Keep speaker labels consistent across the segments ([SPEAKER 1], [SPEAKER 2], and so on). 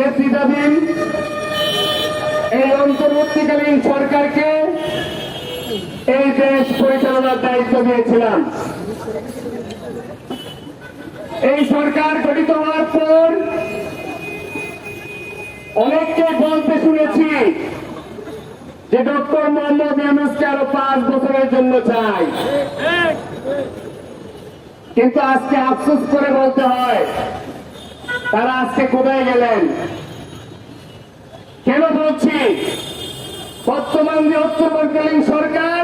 [SPEAKER 1] নেতৃত্বাধীন এই অন্তর্বর্তীকালীন সরকারকে এই দেশ পরিচালনার দায়িত্ব দিয়েছিলাম। এই সরকার গঠিত হওয়ার পর অনেককে বলতে শুনেছি যে ডক্টর মোহাম্মদ ইউনুসকে আরও পাঁচ বছরের জন্য চাই। কিন্তু আজকে আফসোস করে বলতে হয় তারা আজকে কোথায় গেলেন? কেন বলছি? বর্তমান যে অন্তর্বর্তীকালীন সরকার,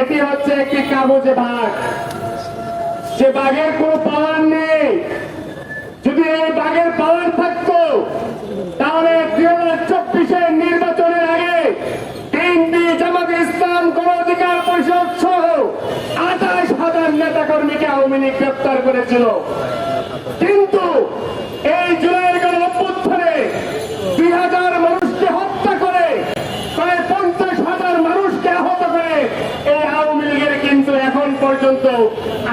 [SPEAKER 1] এটি হচ্ছে একটি কাগজে ভাগ সে বাঘের কোনো পাওয়ার নেই। যদি এই বাঘের পাওয়ার থাকতো, তাহলে দুই হাজার চব্বিশের নির্বাচনের আগে তিনটি জামাত ইসলাম গণ অধিকার পরিষদ সহ আঠাশ হাজার নেতা কর্মীকে আওয়ামী লীগ গ্রেপ্তার করেছিল। কিন্তু এই জুলাইয়ের গণ অভ্যুত্থানে দুই হাজার মানুষকে হত্যা করে প্রায় পঞ্চাশ হাজার মানুষকে আহত করে এই আওয়ামী লীগের কিন্তু এখন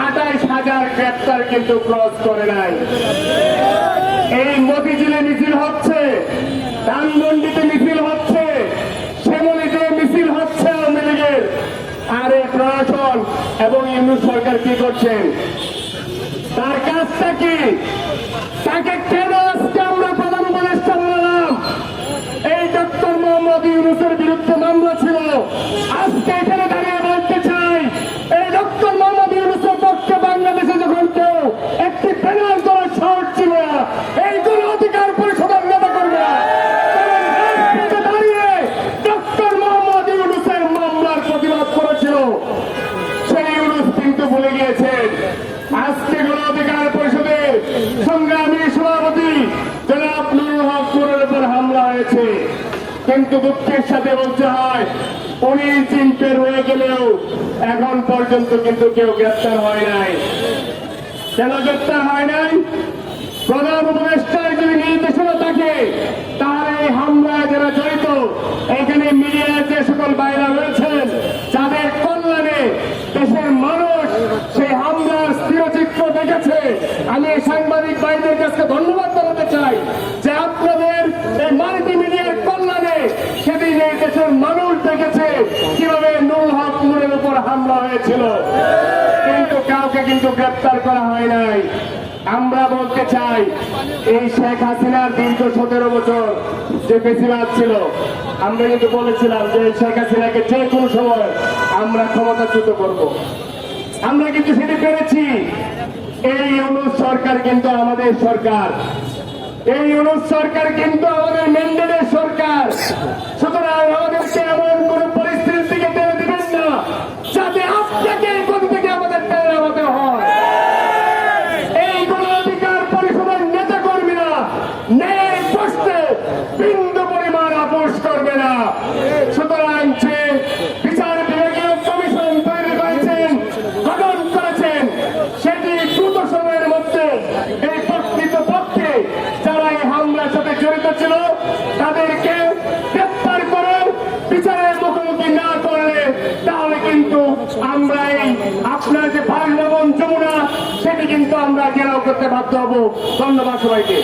[SPEAKER 1] আঠাইশ হাজার গ্রেপ্তার কিন্তু ক্রস করে নাই। এই মতিঝিলে মিছিল হচ্ছে, ধানমন্ডিতে মিছিল হচ্ছে, শ্যামলিতে মিছিল হচ্ছে আওয়ামী লীগের। আর এই প্রশাসন এবং ইউনুস সরকার কি করছেন তার কাজটা কি? তাকে কিন্তু দুঃখের সাথে বলতে হয় উনিশ দিন পের হয়ে গেলেও এখন পর্যন্ত কিন্তু কেউ গ্রেপ্তার হয় নাই। কেন গ্রেপ্তার হয় নাই? প্রধান উপদেষ্টার যদি নির্দেশনা থাকে, তাহলে এই হামলায় যারা জড়িত, এখানে মিডিয়ার যে সকল বাইরা রয়েছেন, যাদের কল্যাণে দেশের মানুষ সেই হামলার স্থিরচিত্র দেখেছে। আমি সাংবাদিক ভাইদের কাছে ধন্যবাদ দেশের মানুষ দেখেছে কীভাবে নুরুল হক উপর হামলা হয়েছিল। কিন্তু কাউকে কিন্তু গ্রেপ্তার করা হয় নাই। আমরা বলতে চাই, এই শেখ হাসিনার দীর্ঘ সতেরো বছর যে বেশিরভাগ ছিল, আমরা কিন্তু বলেছিলাম যে শেখ হাসিনাকে যে কোনো সময় আমরা ক্ষমতাচ্যুত করব। আমরা কিন্তু সেটি পেরেছি। এই অনুজ সরকার কিন্তু আমাদের সরকার। এই অনুজ সরকার কিন্তু আমাদের ম্যান্ডেটের সরকার সুতরাং আমাদেরকে এমন কোন পরিস্থিতির দিকে টেনে দিবেন না যাতে আপনাকে কোন থেকে আমাদের টেনে নামাতে হয় এই গণ অধিকার পরিষদের নেতা কর্মীরা ন্যায়ের প্রশ্নে বিন্দু পরিমাণ আপোষ করবে না সুতরাং যে বিচার বিভাগীয় কমিশন তৈরি করেছেন গঠন করেছেন সেটি দ্রুত সময়ের মধ্যে এই প্রকৃত পক্ষে যারা এই হামলার সাথে জড়িত ছিল, তাদেরকে গ্রেপ্তার করে বিচারের মুখোমুখি না করলে, তাহলে কিন্তু আমরা এই আপনার যে বাসভবন যমুনা, সেটি কিন্তু আমরা ঘেরাও করতে বাধ্য হব। ধন্যবাদ সবাইকে।